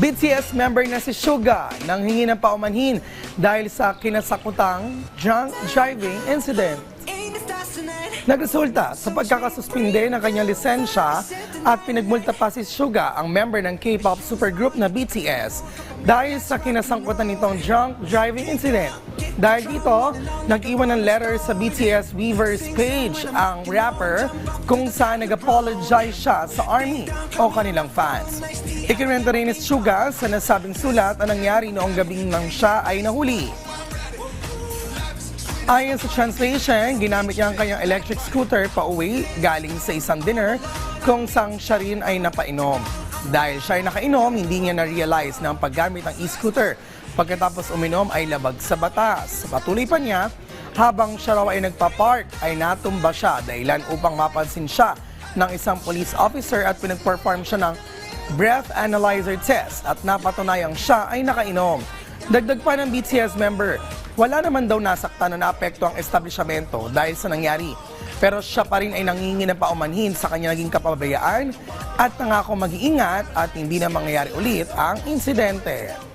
BTS member na si Suga nang hingi ng paumanhin dahil sa kinasakutang drunk driving incident. Nagresulta sa pagkakasuspinde ng kanyang lisensya at pinagmulta pa si Suga, ang member ng K-pop supergroup na BTS, dahil sa kinasangkutan nitong drunk driving incident. Dahil dito, nag-iwan ng letter sa BTS Weavers page ang rapper kung saan nag-apologize siya sa ARMY o kanilang fans. Ikinwento rin ni Suga sa nasabing sulat ang nangyari noong gabing nang siya ay nahuli. Ayon sa translation, ginamit niya ang kanyang electric scooter pa uwi galing sa isang dinner kung saan siya rin ay napainom. Dahil siya ay nakainom, hindi niya na-realize na ang paggamit ng e-scooter pagkatapos uminom ay labag sa batas. Patuloy pa niya, habang siya raw ay nagpa-park ay natumba siya dahilan upang mapansin siya ng isang police officer at pinag-perform siya ng breath analyzer test at napatunayang siya ay nakainom. Dagdag pa ng BTS member, wala naman daw nasaktan na naapekto ang establishmento dahil sa nangyari. Pero siya pa rin ay nangingi ng paumanhin sa kanya naging kapabayaan at nangako mag-iingat at hindi na mangyayari ulit ang insidente.